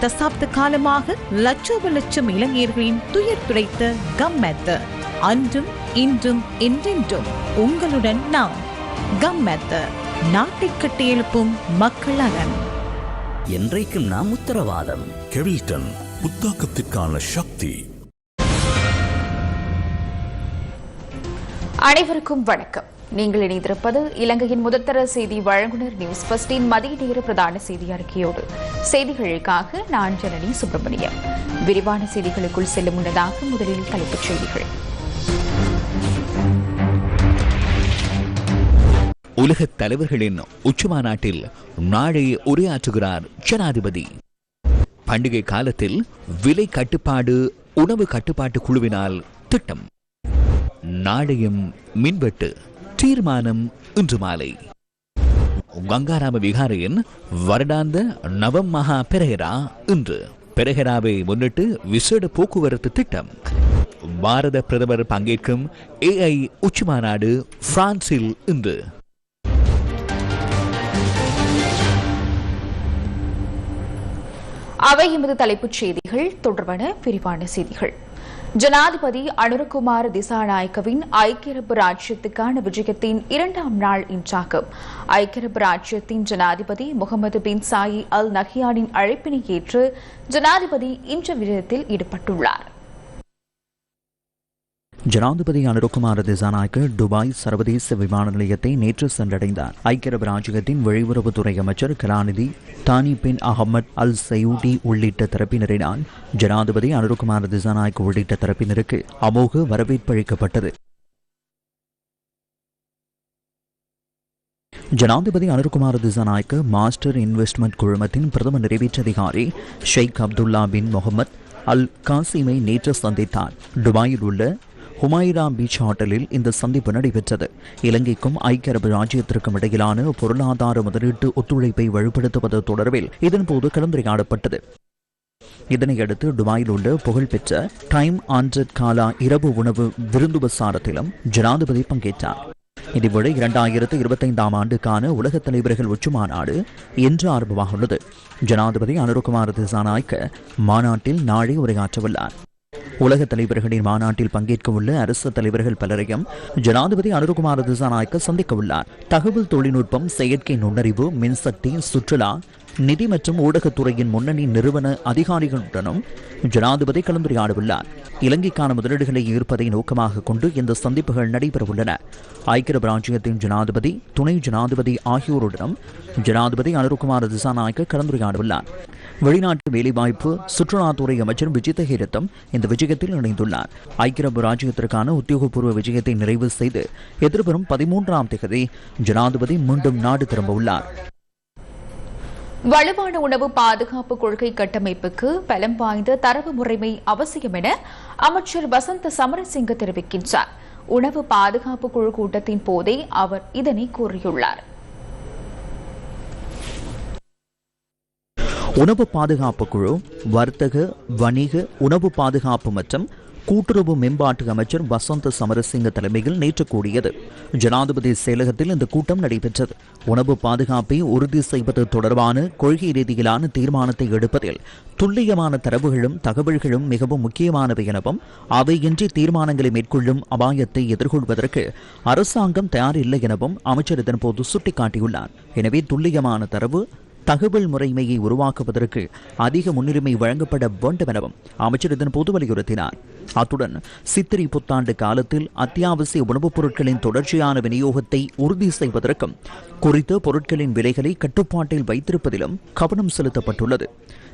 தசாப்த காலமாக லட்சோப லட்சம் இளைஞர்களின் துயர் துடைத்த கம்மெத்த. அன்றும் இன்றும் என்றென்றும் உங்களுடன் நாம் கம்மெத்த. நாட்டை கட்டியெழுப்பும் மக்கள் அரண் என்றைக்கும் நாம் உத்தரவாதம். கெவில்டன் புத்தாக்கத்திற்கான சக்தி. அனைவருக்கும் வணக்கம். நீங்கள் இணைந்திருப்பது இலங்கையின் முதற்தர செய்தி வழங்குனர் நியூஸ் பஸ்டின் மதிய நேர பிரதான செய்தி அறிக்கையோடு. செய்திகளுக்காக நான் ஜனனி சுப்பிரமணியம். விரிவான செய்திகளுக்குள் செல்லும் முன்னதாக முதலில் தலைப்புச் செய்திகள். உலக தலைவர்களின் உச்சிமாநாட்டில் நாளை உரையாற்றுகிறார் ஜனாதிபதி. பண்டிகை காலத்தில் விலை கட்டுப்பாடு உணவு கட்டுப்பாட்டு குழுவினால் திட்டம். நாளையும் மின்வெட்டு. தீர்மானம் இன்று மாலை. கங்காராம விகாரையின் வருடாந்த நவம் மகா பெரேரா இன்று. பெரேராவை முன்னிட்டு விசேட போக்குவரத்து திட்டம். பாரத பிரதமர் பங்கேற்கும் ஏஐ உச்சிமாநாடு பிரான்சில் இன்று. அவை எமது தலைப்புச் செய்திகள் தொடர்பான விரிவான செய்திகள். ஜனாதிபதி அனுரகுமார் திசாநாயக்கவின் ஐக்கிய அரபு ராஜ்யத்துக்கான விஜயத்தின் இரண்டாம் நாள் இன்றாகும். ஐக்கிய அரபு ராஜ்யத்தின் ஜனாதிபதி முகமது பின் சாயி அல் நஹியானின் அழைப்பினை ஏற்று ஜனாதிபதி இன்று விஜயத்தில் ஈடுபட்டுள்ளார். ஜனாதிபதி அனுரகுமார திசாநாயக்க துபாய் சர்வதேச விமான நிலையத்தை நேற்று சென்றடைந்தார். ஐக்கிய அரபு ராஜ்யத்தின் வெளியுறவுத்துறை அமைச்சர் கலாநிதி தானி பின் அகமது அல் சயூடி உள்ளிட்ட தரப்பினரினால் ஜனாதிபதி அனுரகுமார திசாநாயக்க உள்ளிட்ட தரப்பினருக்கு அமோக வரவேற்பு அளிக்கப்பட்டது. ஜனாதிபதி அனுர்குமார் திசாநாயக்க மாஸ்டர் இன்வெஸ்ட்மெண்ட் குழுமத்தின் பிரதம நிறைவேற்று அதிகாரி Sheikh Abdullah bin Mohammed Al காசிமை நேற்று சந்தித்தார். துபாயில் உள்ள ஹுமாயிரா பீச் ஹோட்டலில் இந்த சந்திப்பு நடைபெற்றது. இலங்கைக்கும் ஐக்கிய அரபு ராஜ்யத்திற்கும் இடையிலான பொருளாதார முதலீட்டு ஒத்துழைப்பை வலுப்படுத்துவது தொடர்பில் இதன்போது கலந்துரையாடப்பட்டது. இதனையடுத்து துபாயில் உள்ள புகழ்பெற்ற டைம் ஆண்ட்ரட் காலா இரவு உணவு விருந்துபசாரத்திலும் ஜனாதிபதி பங்கேற்றார். இதேவேளை இரண்டாயிரத்து இருபத்தைந்தாம் ஆண்டுக்கான உலக தலைவர்கள் உச்சிமாநாடு இன்று ஆரம்பமாக உள்ளது ஜனாதிபதி அனுருகுமார் திசாநாய்க்க மாநாட்டில் நாளை உரையாற்றவுள்ளார். உலக தலைவர்களின் மாநாட்டில் பங்கேற்க உள்ள அரசு தலைவர்கள் பலரையும் ஜனாதிபதி அனுரகுமார திசாநாயக்க சந்திக்க உள்ளார் தகவல் தொழில்நுட்பம் செயற்கை நுண்ணறிவு மின்சக்தி சுற்றுலா நிதி மற்றும் ஊடகத்துறையின் முன்னணி நிறுவன அதிகாரிகளுடனும் ஜனாதிபதி கலந்துரையாடவுள்ளார். இலங்கைக்கான முதலீடுகளை ஈர்ப்பதை நோக்கமாக கொண்டு இந்த சந்திப்புகள் நடைபெறவுள்ளன. ஐக்கிய பிராஞ்சியத்தின் ஜனாதிபதி துணை ஜனாதிபதி ஆகியோருடனும் ஜனாதிபதி அனுருகுமார திசாநாயக்க கலந்துரையாடவுள்ளார். வெளிநாட்டு வேலைவாய்ப்பு சுற்றுலாத்துறை அமைச்சர் விஜித ஹேரத்தம் இந்த விஜயத்தில் இணைந்துள்ளார். ஐக்கிய அரபு ராஜ்யத்திற்கான உத்தியோகபூர்வ விஜயத்தை நிறைவு செய்து எதிர்வரும் பதிமூன்றாம் தேதி ஜனாதிபதி மீண்டும் நாடு திரும்பவுள்ளார். வலுவான உணவு பாதுகாப்பு கொள்கை கட்டமைப்புக்கு பலம் வாய்ந்த தரவு முறைமை அவசியம் என அமைச்சர் வசந்த சமரசிங்க தெரிவிக்கின்றார். உணவு பாதுகாப்பு குழு கூட்டத்தின் போதே அவர் இதனை கூறியுள்ளார். உணவு பாதுகாப்பு குழு வர்த்தக வணிக உணவு பாதுகாப்பு மற்றும் கூட்டுறவு மேம்பாட்டு அமைச்சர் வசந்த சமரசிங்க தலைமையில் நேற்று கூடியது. ஜனாதிபதி செயலகத்தில் இந்த கூட்டம் நடைபெற்றது. உணவு பாதுகாப்பை உறுதி செய்வது தொடர்பான கொள்கை ரீதியிலான தீர்மானத்தை எடுப்பதில் துல்லியமான தரவுகளும் தகவல்களும் மிகவும் முக்கியமானவை எனவும் அவையின்றி தீர்மானங்களை மேற்கொள்ளும் அபாயத்தை எதிர்கொள்வதற்கு அரசாங்கம் தயாரில்லை எனவும் அமைச்சர் இதன்போது சுட்டிக்காட்டியுள்ளார். எனவே துல்லியமான தரவு தகவல் முறைமையை உருவாக்குவதற்கு அதிக முன்னுரிமை வழங்கப்பட வேண்டும் எனவும் அமைச்சர் இதன்போது வலியுறுத்தினார். அத்துடன் சித்திரை புத்தாண்டு காலத்தில் அத்தியாவசிய உணவுப் பொருட்களின் தொடர்ச்சியான விநியோகத்தை உறுதி செய்வதற்கும் குறித்த பொருட்களின் விலைகளை கட்டுப்பாட்டில் வைத்திருப்பதிலும் கவனம் செலுத்தப்பட்டுள்ளது.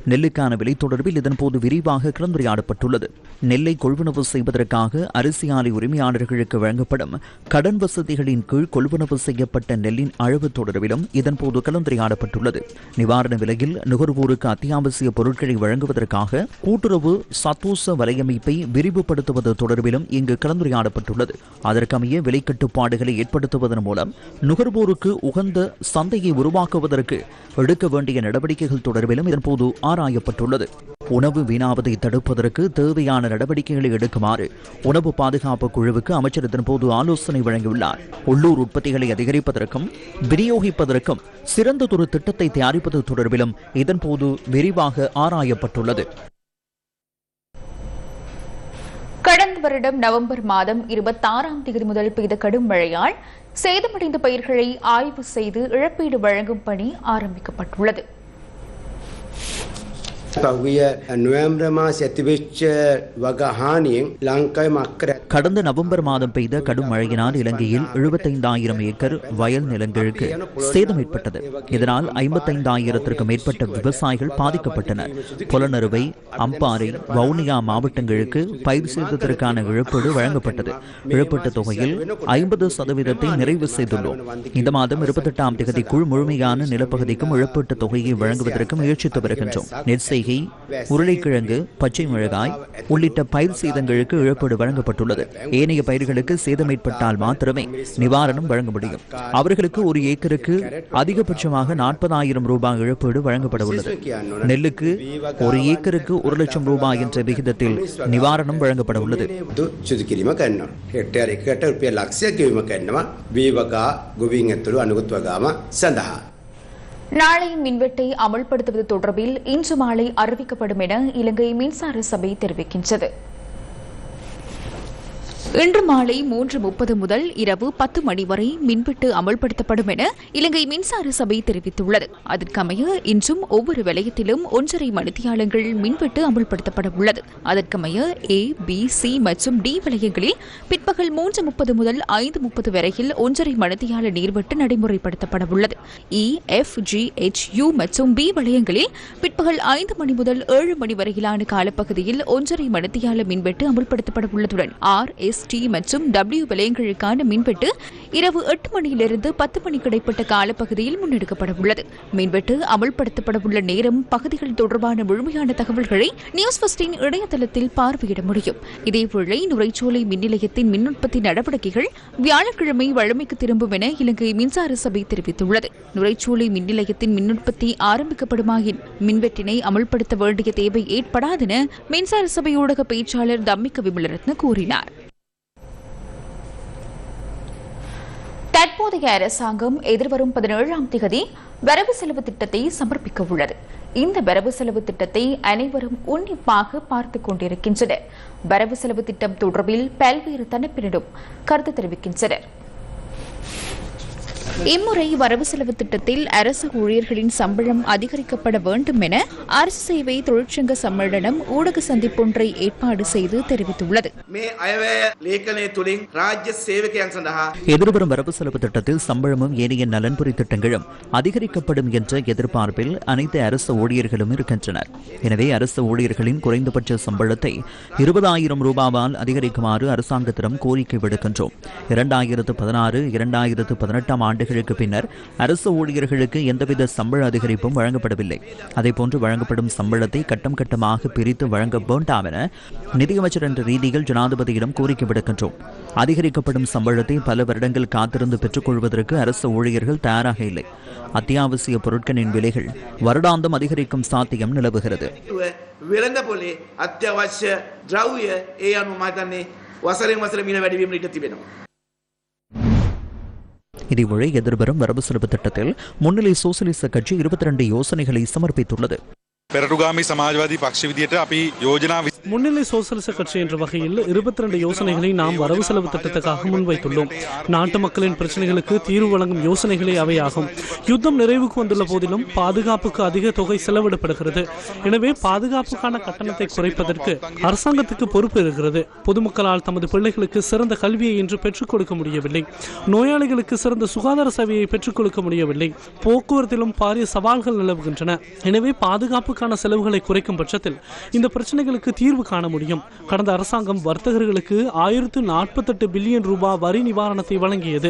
நெல்லுக்கான விலை தொடர்பில் இதன்போது விரிவாக கலந்துரையாடப்பட்டுள்ளது. நெல்லை கொள்வனவு செய்வதற்காக அரிசி ஆலை உரிமையாளர்களுக்கு வழங்கப்படும் கடன் வசதிகளின் கீழ் கொள்வனவு செய்யப்பட்ட நெல்லின் அளவு தொடர்பிலும் இதன்போது கலந்துரையாடப்பட்டுள்ளது. நிவாரண விலையில் நுகர்வோருக்கு அத்தியாவசிய பொருட்களை வழங்குவதற்காக கூட்டுறவு சத்தூச வலையமைப்பை விரிவுபடுத்துவது தொடர்பிலும் இங்கு கலந்துரையாடப்பட்டுள்ளது. அதற்கமைய விலை கட்டுப்பாடுகளை ஏற்படுத்துவதன் மூலம் நுகர்வோருக்கு உகந்த சந்தையை உருவாக்குவதற்கு எடுக்க வேண்டிய நடவடிக்கைகள் தொடர்பிலும் இதன்போது ஆராயப்பட்டுள்ளது. உணவு வீணாவதை தடுப்பதற்கு தேவையான நடவடிக்கைகளை எடுக்குமாறு உணவு பாதுகாப்பு குழுவுக்கு அமைச்சர் இதன்போது ஆலோசனை வழங்கியுள்ளார். உள்ளூர் உற்பத்திகளை அதிகரிப்பதற்கும் விநியோகிப்பதற்கும் சிறந்ததொரு திட்டத்தை தயாரிப்பது தொடர்பிலும் இதன்போது விரிவாக ஆராயப்பட்டுள்ளது. கடந்த வருடம் நவம்பர் மாதம் இருபத்தாறாம் தேதி முதல் பெய்த கடும் மழையால் சேதமடைந்த பயிர்களை ஆய்வு செய்து இழப்பீடு வழங்கும் பணி ஆரம்பிக்கப்பட்டுள்ளது. கடந்த நவம்பர் மாதம் பெய்த கடும் மழையினால் இலங்கையில் எழுபத்தைந்தாயிரம் ஏக்கர் வயல் நிலங்களுக்கு சேதம் ஏற்பட்டது. இதனால் ஐம்பத்தைந்தாயிரத்திற்கும் மேற்பட்ட விவசாயிகள் பாதிக்கப்பட்டனர். புலனறுவை அம்பாறை வவுனியா மாவட்டங்களுக்கு பயிர் சேதத்திற்கான இழப்பீடு வழங்கப்பட்டது. இழப்பீட்டு தொகையில் ஐம்பது சதவீதத்தை நிறைவு செய்துள்ளோம். இந்த மாதம் இருபத்தெட்டாம் தேதிக்குள் முழுமையான நிலப்பகுதிக்கும் இழப்பீட்டு தொகையை வழங்குவதற்கு முயற்சித்து வருகின்றோம். நெற்செய்கை உருளைக்கிழங்கு பச்சை மிளகாய் உள்ளிட்ட பயிர் சேதங்களுக்கு இழப்பீடு வழங்கப்பட்டுள்ளது ஏனைய பயிர்களுக்கு சேதம் ஏற்பட்டால் மாத்திரமே நிவாரணம் வழங்க முடியும் அவர்களுக்கு ஒரு ஏக்கருக்கு அதிகபட்சமாக நாற்பதாயிரம் ரூபாய் இழப்பீடு வழங்கப்பட உள்ளது நெல்லுக்கு ஒரு ஏக்கருக்கு ஒரு லட்சம் ரூபாய் என்ற விகிதத்தில் நிவாரணம் வழங்கப்பட உள்ளது සුදු කිරීම කරනවා. හෙක්ටර් එකට රුපිය ලක්ෂයක් ගෙවීම කරනවා වීවගා ගොවින් ඇතුළු අනුගත් වගාම සඳහා. நாளை மின்வெட்டை அமல்படுத்துவது தொடர்பில் இன்று மாலை அறிவிக்கப்படும் என இலங்கை மின்சார சபை தெரிவிக்கின்றது. இன்று மாலை மூன்று முப்பது முதல் இரவு பத்து மணி வரை மின்வெட்டு அமல்படுத்தப்படும் என இலங்கை மின்சார சபை தெரிவித்துள்ளது. அதற்கமைய இன்றும் ஒவ்வொரு வலயத்திலும் ஒன்றரை மணித்தியாலங்கள் மின்வெட்டு அமல்படுத்தப்பட உள்ளது. அதற்கமைய ஏ பி சி மற்றும் டி வலயங்களில் பிற்பகல் மூன்று முப்பது முதல் ஐந்து முப்பது வரையில் ஒன்றரை மணித்தியால நீர்வெட்டு நடைமுறைப்படுத்தப்பட உள்ளது. E F G H U மற்றும் பி வலயங்களில் பிற்பகல் ஐந்து மணி முதல் ஏழு மணி வரையிலான காலப்பகுதியில் ஒன்றரை மணித்தியால மின்வெட்டு அமல்படுத்தப்பட உள்ளதுடன் ஆர் எஸ் டி மற்றும் டபிள்யூ வலயங்களுக்கான மின்வெட்டு இரவு எட்டு மணியிலிருந்து பத்து மணிக்கு இடைப்பட்ட காலப்பகுதியில் முன்னெடுக்கப்பட உள்ளது மின்வெட்டு அமல்படுத்தப்பட உள்ள நேரம் பகுதிகள் தொடர்பான முழுமையான தகவல்களை நியூஸ் ஃபஸ்டின் இணையதளத்தில் பார்வையிட முடியும். இதேவேளை நுரைச்சோலை மின் நிலையத்தின் மின் உற்பத்தி நடவடிக்கைகள் வியாழக்கிழமை வழமைக்கு திரும்பும் என இலங்கை மின்சார சபை தெரிவித்துள்ளது. நுரைச்சோலை மின் நிலையத்தின் மின் உற்பத்தி ஆரம்பிக்கப்படுமாயின் மின்வெட்டினை அமல்படுத்த வேண்டிய தேவை ஏற்படாதென மின்சார சபை ஊடக பேச்சாளர் தம்மிக்க விமலரத்ன கூறினார். தற்போதைய அரசாங்கம் எதிர்வரும் பதினேழாம் திகதி வரவு செலவு திட்டத்தை சமர்ப்பிக்க உள்ளது. இந்த வரவு செலவு திட்டத்தை அனைவரும் உன்னிப்பாக பார்த்துக் கொண்டிருக்கின்றனர். வரவு செலவு திட்டம் தொடர்பில் பல்வேறு தரப்பினரும் கருத்து தெரிவிக்கின்றனர். இம்முறை வரவு செலவு திட்டத்தில் அரசு ஊழியர்களின் சம்பளம் அதிகரிக்கப்பட வேண்டும் என அரசு சேவை தொழிற்சங்க சம்மேளனம் ஊடக சந்திப்பொன்றை ஏற்பாடு செய்து தெரிவித்துள்ளது. எதிர்வரும் வரவு செலவு திட்டத்தில் சம்பளமும் ஏனைய நலன்புரி திட்டங்களும் அதிகரிக்கப்படும் என்ற எதிர்பார்ப்பில் அனைத்து அரசு ஊழியர்களும் இருக்கின்றனர். எனவே அரசு ஊழியர்களின் குறைந்தபட்ச சம்பளத்தை இருபதாயிரம் ரூபாவால் அதிகரிக்குமாறு அரசாங்கத்திடம் கோரிக்கை விடுக்கின்றோம். இரண்டாயிரத்து பதினாறு இரண்டாயிரத்து பதினெட்டாம் ஆண்டு ஆண்டுகளுக்கு பின்னர் அரசு ஊழியர்களுக்கு எந்தவித சம்பள அதிகரிப்பும் வழங்கப்படவில்லை அதேபோன்று வழங்கப்படும் சம்பளத்தை கட்டம் கட்டமாக பிரித்து வழங்க வேண்டாம் என நிதியமைச்சர் என்ற ரீதியில் ஜனாதிபதியிடம் கோரிக்கை விடுக்கின்றோம் அதிகரிக்கப்படும் சம்பளத்தை பல வருடங்கள் காத்திருந்து பெற்றுக்கொள்வதற்கு அரசு ஊழியர்கள் தயாராக இல்லை அத்தியாவசிய பொருட்களின் விலைகள் வருடாந்தம் அதிகரிக்கும் சாத்தியம் நிலவுகிறது වෙළඳ පොලේ අත්‍යවශ්‍ය ද්‍රව්‍ය ඒ අනු මතන්නේ වසරෙන් වසර මිල වැඩිවීම ඉට තිබෙනවා. இதுவரை எதிர்வரும் வரவு செலவு திட்டத்தில் முன்னிலை சோசலிச கட்சி இருபத்தி ரெண்டு யோசனைகளை சமர்ப்பித்துள்ளது. பெரடுகாமி சமாஜ்வாதி பக்ஷ விதியிட்ட யோஜனா முன்னிலை சோசலிச கட்சி என்ற வகையில் இருபத்தி ரெண்டு யோசனைகளை நாம் வரவு செலவு திட்டத்துக்காக முன்வைத்துள்ளோம். நாட்டு மக்களின் பிரச்சனைகளுக்கு தீர்வு வழங்கும் யோசனைகளே அவையாகும். யுத்தம் நிறைவுக்கு வந்துள்ள போதிலும் பாதுகாப்புக்கு அதிக தொகை செலவிடப்படுகிறது. எனவே பாதுகாப்புக்கான கட்டணத்தை குறைப்பதற்கு அரசாங்கத்துக்கு பொறுப்பு இருக்கிறது. பொதுமக்களால் தமது பிள்ளைகளுக்கு சிறந்த கல்வியை இன்று பெற்றுக் கொடுக்க முடியவில்லை. நோயாளிகளுக்கு சிறந்த சுகாதார சேவையை பெற்றுக் கொடுக்க முடியவில்லை. போக்குவரத்திலும் பாரிய சவால்கள் நிலவுகின்றன. எனவே பாதுகாப்புக்கு இதற்கான செலவுகளை குறைக்கும் பட்சத்தில் இந்த பிரச்சனைகளுக்கு தீர்வு காண முடியும். கடந்த அரசாங்கம் வர்த்தகர்களுக்கு ஆயிரத்து நாற்பத்தெட்டு பில்லியன் ரூபாய் வரி நிவாரணத்தை வழங்கியது.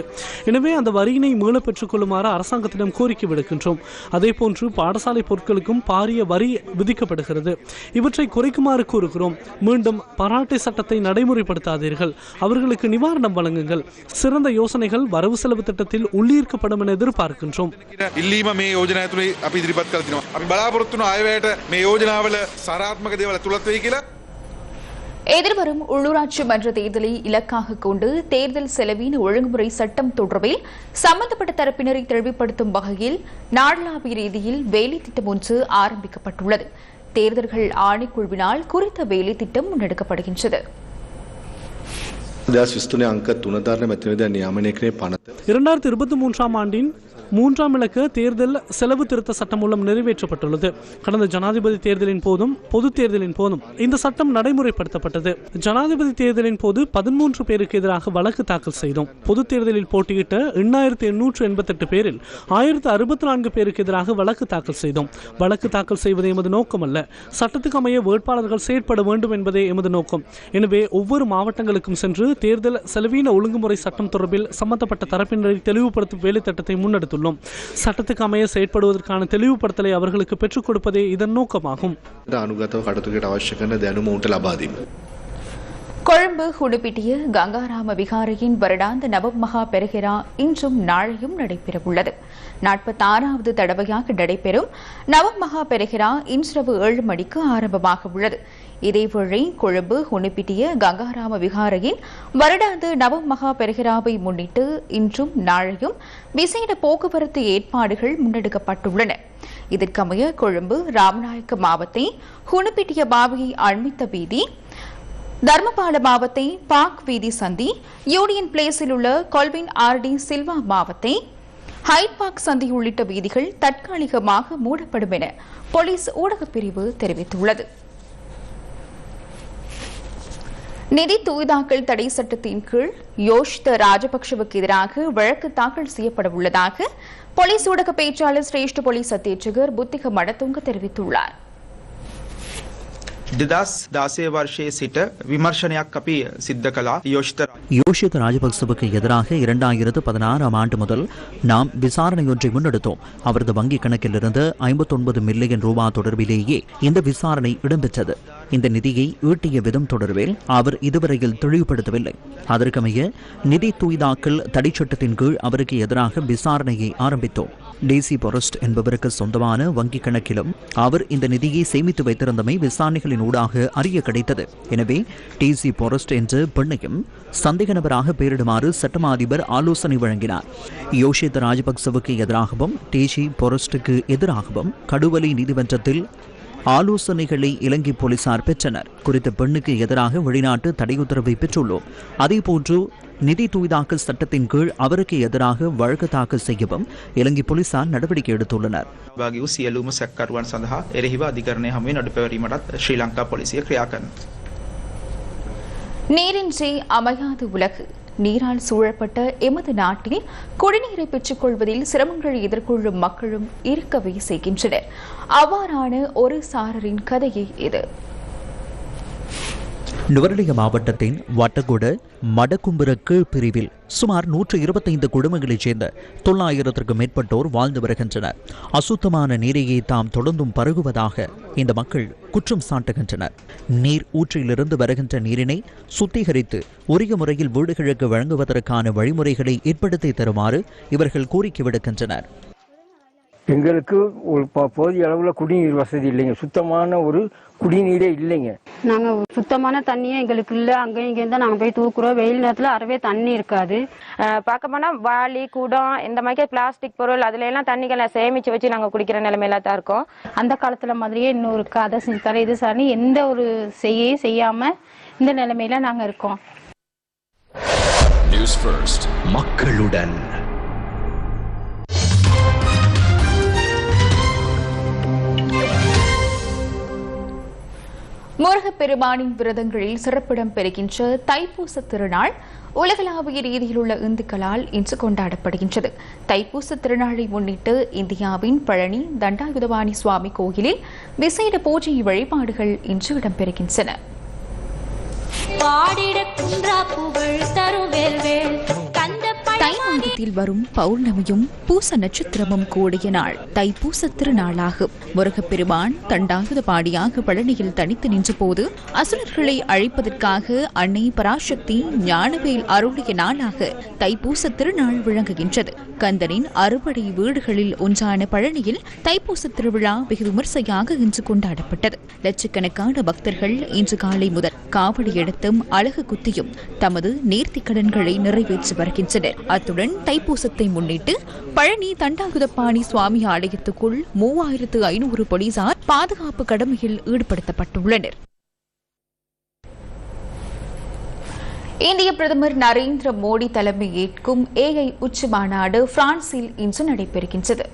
எனவே அந்த வரியினை மீள பெற்றுக்கொள்ளுமாறு அரசாங்கத்திடம் கோரிக்கை விடுக்கின்றோம். அதேபோன்று பாடசாலை பொருட்களுக்கும் பாரிய வரி விதிக்கப்படுகிறது. இவற்றை குறைக்குமாறு கூறுகிறோம். மீண்டும் பாராட்டை சட்டத்தை நடைமுறைப்படுத்தாதீர்கள். அவர்களுக்கு நிவாரணம் வழங்குங்கள். சிறந்த யோசனைகள் வரவு செலவு திட்டத்தில் உள்ளீர்க்கப்படும் என எதிர்பார்க்கின்றோம். இல்லாமே யோஜனை அப்படி திருப்பி பலாபுரத்தின் ஆய்வே කර තිනවා අපි බලාපොරොත්තු වන අයවැයට විදිහට මේ යෝජනාවල සාරාත්මක දේවල් ඇතුළත් වෙයි කියලා எதிர்வரும் உள்ளூராட்சி மன்ற தேர்தலை இலக்காக கொண்டு தேர்தல் செலவின ஒழுங்குமுறை சட்டம் தொடர்பில் சம்பந்தப்பட்ட தரப்பினரை தெளிவுபடுத்தும் வகையில் நாடளாவிய ரீதியில் வேலை திட்டம் ஒன்று ஆரம்பிக்கப்பட்டுள்ளது தேர்தல்கள் ஆணைக்குழுவினால் குறித்த வேலை திட்டம் முன்னெடுக்கப்படுகின்றது இரண்டாயிரத்தி இருபத்தி மூன்றாம் ஆண்டின் மூன்றாம் இலக்க தேர்தல் செலவு திருத்த சட்டம் மூலம் நிறைவேற்றப்பட்டுள்ளது. கடந்த ஜனாதிபதி தேர்தலின் போதும் பொது தேர்தலின் போதும் இந்த சட்டம் நடைமுறைப்படுத்தப்பட்டது. ஜனாதிபதி தேர்தலின் போது பதிமூன்று பேருக்கு எதிராக வழக்கு தாக்கல் செய்தோம். பொது தேர்தலில் போட்டியிட்ட எண்ணாயிரத்தி எண்ணூற்று எண்பத்தெட்டு பேரில் ஆயிரத்து அறுபத்தி நான்கு பேருக்கு எதிராக வழக்கு தாக்கல் செய்தோம். வழக்கு தாக்கல் செய்வது எமது நோக்கம் அல்ல சட்டத்துக்கு அமைய வேட்பாளர்கள் செயற்பட வேண்டும் என்பதே எமது நோக்கம். எனவே ஒவ்வொரு மாவட்டங்களுக்கும் சென்று தேர்தல் செலவீன ஒழுங்குமுறை சட்டம் தொடர்பில் சம்பந்தப்பட்ட தரப்பினரை தெளிவுபடுத்தும் வேலைத்திட்டத்தை முன்னெடுத்துள்ளோம். சட்டத்துக்கு அமைய செயற்படுவதற்கான தெளிவுபடுத்தலை அவர்களுக்கு பெற்றுக் கொடுப்பதே இதன் நோக்கமாகும். அனுகத்தவ கடத்துக்கு கொழும்பு உடுப்பிட்டிய கங்காராம விகாரையின் வருடாந்த நவமகா பெருகிரா இன்றும் நாளையும் நடைபெறவுள்ளது. நாற்பத்தாறாவது தடவையாக நடைபெறும். நவமகா பெருகிரா இன்றிரவு ஏழு மணிக்கு ஆரம்பமாக உள்ளது இதேவேளை கொழும்பு உணிப்பிட்டிய கங்காராம விகாரையின் வருடாந்த நவமகா பெருகிராவை முன்னிட்டு இன்றும் நாளையும் விசேட போக்குவரத்து ஏற்பாடுகள் முன்னெடுக்கப்பட்டுள்ளன. இதற்கமைய கொழும்பு ராமநாயக்க மாவத்தை ஹுனுப்பிட்டிய பாவியை அண்மித்த வீதி தர்மபால மாவத்தை பாக் வீதி சந்தி யூனியன் பிளேஸில் உள்ள கொல்வின் ஆர்டி சில்வா மாவத்தை ஹைட் பார்க் சந்தி உள்ளிட்ட வீதிகள் தற்காலிகமாக மூடப்படும் என போலீஸ் ஊடகப் பிரிவு தெரிவித்துள்ளது. நிதி தூய்தாக்கல் தடை சட்டத்தின் கீழ் யோஷித ராஜபக்சவுக்கு எதிராக வழக்கு தாக்கல் செய்யப்பட உள்ளதாக போலீஸ் ஊடக பேச்சாளர் சிரேஷ்ட போலீஸ் அத்தீட்சகர் புத்திக மடத்துங்க தெரிவித்துள்ளார். දෙදස් දාසය වර්ෂයේ සිට විමර්ශනයක් අපි සිද්ධ කලා යෝෂ්තර யோஷித் ராஜபக்சவுக்கு எதிராக இரண்டாயிரத்து பதினாறாம் ஆண்டு முதல் நாம் விசாரணையொன்றை முன்னெடுத்தோம் அவரது வங்கிக் கணக்கிலிருந்து ஐம்பத்தொன்பது மில்லியன் ரூபாய் தொடர்பிலேயே இந்த விசாரணை இடம்பெற்றது இந்த நிதியை ஈட்டிய விதம் தொடர்பில் அவர் இதுவரையில் தெளிவுபடுத்தவில்லை அதற்கமைய நிதி தூய்தாக்கல் தடைச்சட்டத்தின் கீழ் அவருக்கு எதிராக விசாரணையை ஆரம்பித்தோம் டேசி பொரஸ்ட் என்பவருக்கு சொந்தமான வங்கிக் கணக்கிலும் அவர் இந்த நிதியை சேமித்து வைத்திருந்தமை விசாரணைகளின் ஊடாக அறிய கிடைத்தது. எனவே டிசி பொரஸ்ட் என்ற பெண்ணையும் சந்தேக நபராக பெயரிடுமாறு சட்டமா அதிபர் ஆலோசனை வழங்கினார். யோஷித் ராஜபக்சவுக்கு எதிராகவும் டிசி பொரஸ்டுக்கு எதிராகவும் கடுவலை நீதிமன்றத்தில் ஆலோசனைகளை இலங்கை போலீசார் பெற்றனர். குறித்த பெண்ணுக்கு எதிராக வெளிநாட்டு தடை உத்தரவை பெற்றுள்ளோம். அதேபோன்று நிதி தூய்தாக்கல் சட்டத்தின் கீழ் அவருக்கு எதிராக வழக்கு தாக்கல் செய்யவும் இலங்கை போலீசார் நடவடிக்கை எடுத்துள்ளனர் භාග වූ සියලුම සැක්කරුවන් සඳහා එරෙහිව අධිකරණය හමුවේ නඩු පැවරීමටත් ශ්‍රී ලංකා පොලිසිය ක්‍රියා කරන. நீரின்றி அமையாது உலகு நீரால் சூழப்பட்ட எமது நாட்டில் குடிநீரை பெற்றுக் கொள்வதில் சிரமங்களை எதிர்கொள்ளும் மக்களும் இருக்கவே செய்கின்றனர் அவ்வாறான ஒரு சாரரின் கதையே இது நுவரலிய மாவட்டத்தின் வட்டகுட மடக்கும்புர கீழ் பிரிவில் சுமார் நூற்று இருபத்தைந்து குடும்பங்களைச் சேர்ந்த தொள்ளாயிரத்திற்கும் மேற்பட்டோர் வாழ்ந்து வருகின்றனர். அசுத்தமான நீரையே தாம் தொடர்ந்தும் பருகுவதாக இந்த மக்கள் குற்றம் சாட்டுகின்றனர். நீர் ஊற்றிலிருந்து வருகின்ற நீரினை சுத்திகரித்து உரிய முறையில் வீடுகளுக்கு வழங்குவதற்கான வழிமுறைகளை ஏற்படுத்தி தருமாறு இவர்கள் கோரிக்கை விடுக்கின்றனர். எங்களுக்கு போதிய அளவில் குடிநீர் வசதி இல்லைங்க. சுத்தமான ஒரு குடிநீரே இல்லைங்க. நாங்க சுத்தமான தண்ணியே எங்களுக்கு இல்ல. அங்கேயும் இங்கேயும் தான் நாங்க போய் தூக்குறோம். வெயில் நேரத்துல அறவே தண்ணி இருக்காது. பார்க்க போனா வாளி குடம் இந்த மாதிரி பிளாஸ்டிக் பொருள் அதுல எல்லாம் தண்ணிகளை சேமிச்சு வச்சு நாங்க குடிக்கிற நிலைமையில தான் இருக்கோம். அந்த காலத்துல மாதிரியே இன்னொரு கதை செஞ்சு தர இது சாணி எந்த ஒரு செய்யே செய்யாம இந்த நிலைமையில நாங்க இருக்கோம். நியூஸ் ஃபர்ஸ்ட் மக்களுடன். முருகப்பெருமானின் விரதங்களில் சிறப்பிடம் பெறுகின்ற தைப்பூச திருநாள் உலகளாவிய ரீதியில் உள்ள இந்துக்களால் இன்று கொண்டாடப்படுகின்றது. தைப்பூச திருநாளை முன்னிட்டு இந்தியாவின் பழனி தண்டாயுதபாணி சுவாமி கோயிலில் விசேட பூஜை வழிபாடுகள் இன்று இடம்பெறுகின்றன. பாடிட குன்றா புகழ் தரும் வேல்வேல் தை மாதத்தில் வரும் பௌர்ணமியும் பூச நட்சத்திரமும் கூடிய நாள் தைப்பூச திருநாளாகும். முருகப்பெருமான் தண்டாயுத பாடியாக பழனியில் தனித்து நின்றபோது அசுரர்களை அழிப்பதற்காக அன்னை பராசக்தி ஞானவேல் அருளிய நாளாக தைப்பூச திருநாள் விளங்குகின்றது. கந்தனின் அறுபடை வீடுகளில் ஒன்றான பழனியில் தைப்பூச திருவிழா வெகு விமர்சையாக இன்று கொண்டாடப்பட்டது. லட்சக்கணக்கான பக்தர்கள் இன்று காலை முதல் காவடி எடுத்தும் அழகு குத்தியும் தமது நேர்த்திக் கடன்களை நிறைவேற்றி வருகின்றனர். அத்துடன் தைப்பூசத்தை முன்னிட்டு பழனி தண்டாயுதப்பாணி சுவாமி ஆலயத்துக்குள் மூவாயிரத்து ஐநூறு போலீசார் பாதுகாப்பு கடமையில் ஈடுபடுத்தப்பட்டுள்ளனர். இந்திய பிரதமர் நரேந்திர மோடி தலைமை ஏற்கும் ஏஐ உச்சி மாநாடு பிரான்சில் இன்று நடைபெறுகின்றது.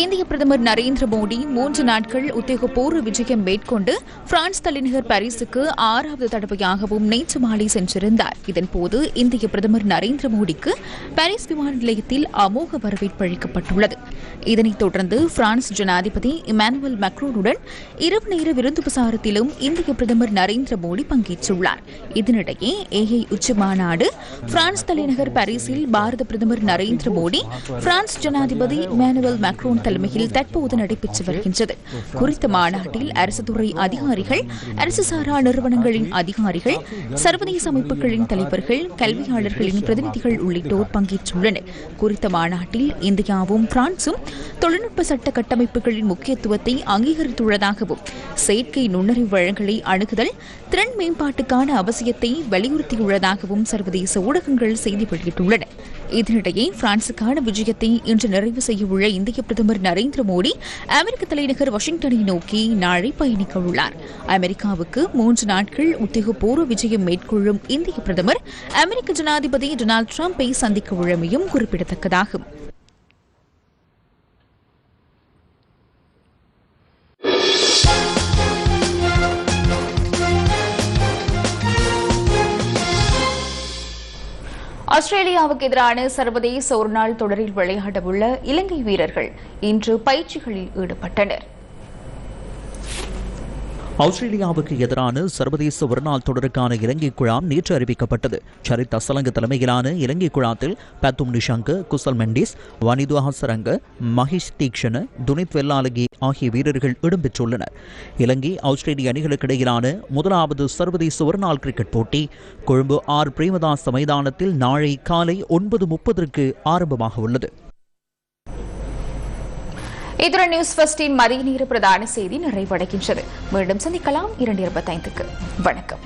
இந்திய பிரதமர் நரேந்திர மோடி மூன்று நாட்கள் உத்தியோகபூர்வ விஜயம் மேற்கொண்டு பிரான்ஸ் தலைநகர் பாரிஸுக்கு ஆறாவது தடவையாகவும் நேற்று மாலை சென்றிருந்தார். இதன்போது இந்திய பிரதமர் நரேந்திர மோடிக்கு பாரிஸ் விமான நிலையத்தில் அமோக வரவேற்பு அளிக்கப்பட்டுள்ளது. இதனைத் தொடர்ந்து பிரான்ஸ் ஜனாதிபதி இமானுவல் மக்ரோனுடன் இரவு நேர விருந்து பிரசாரத்திலும் இந்திய பிரதமர் நரேந்திர மோடி பங்கேற்றுள்ளார். இதனிடையே ஏஐ உச்சி மாநாடு பிரான்ஸ் தலைநகர் பாரிஸில் பாரத பிரதமர் நரேந்திர மோடி பிரான்ஸ் ஜனாதிபதி இமானுவல் மக்ரோன் தலைமையில் தற்போது நடைபெற்று வருகின்றது. குறித்த மாநாட்டில் அரசு துறை அதிகாரிகள் அரசு சாரா நிறுவனங்களின் அதிகாரிகள் சர்வதேச அமைப்புகளின் தலைவர்கள் கல்வியாளர்களின் பிரதிநிதிகள் உள்ளிட்டோர் பங்கேற்றுள்ளனர். குறித்த மாநாட்டில் இந்தியாவும் பிரான்சும் தொழில்நுட்ப சட்ட கட்டமைப்புகளின் முக்கியத்துவத்தை அங்கீகரித்துள்ளதாகவும் செயற்கை நுண்ணறிவு வழங்கலை அணுகுதல் திறன் மேம்பாட்டுக்கான அவசியத்தை வலியுறுத்தியுள்ளதாகவும் சர்வதேச ஊடகங்கள் செய்தி வெளியிட்டுள்ளன. இதனிடையே பிரான்சுக்கான விஜயத்தை இன்று நிறைவு செய்யவுள்ள இந்திய பிரதமர் நரேந்திர மோடி அமெரிக்க தலைநகர் வாஷிங்டனை நோக்கி நாளை பயணிக்க உள்ளார். அமெரிக்காவுக்கு மூன்று நாட்கள் உத்தியோகபூர்வ விஜயம் மேற்கொள்ளும் இந்திய பிரதமர் அமெரிக்க ஜனாதிபதி டொனால்டு டிரம்பை சந்திக்க உள்ளமையும் குறிப்பிடத்தக்கதாகும். ஆஸ்திரேலியாவுக்கு எதிரான சர்வதேச ஒருநாள் தொடரில் விளையாடவுள்ள இலங்கை வீரர்கள் இன்று பயிற்சிகளில் ஈடுபட்டனர். ஆஸ்திரேலியாவுக்கு எதிரான சர்வதேச ஒருநாள் தொடருக்கான இலங்கை குழாம் நேற்று அறிவிக்கப்பட்டது. சரித் அசலங்க தலைமையிலான இலங்கை குழாத்தில் பத்தும் நிஷாங்க குசல் மெண்டிஸ் வனிது ஹசரங்க மஹேஷ் தீக்ஷண துனித் வெல்லாலகி ஆகிய வீரர்கள் இடம்பெற்றுள்ளனர் இலங்கை ஆஸ்திரேலிய அணிகளுக்கு இடையிலான முதலாவது சர்வதேச ஒருநாள் கிரிக்கெட் போட்டி கொழும்பு ஆர். பிரேமதாஸ் மைதானத்தில் நாளை காலை ஒன்பது முப்பதற்கு ஆரம்பமாக உள்ளது. இதர நியூஸ் ஃபர்ஸ்டின் மதிய நேர பிரதான செய்தி நிறைவடைகின்றது. மீண்டும் சந்திக்கலாம் இரண்டு இருபத்தைந்துக்கு. வணக்கம்.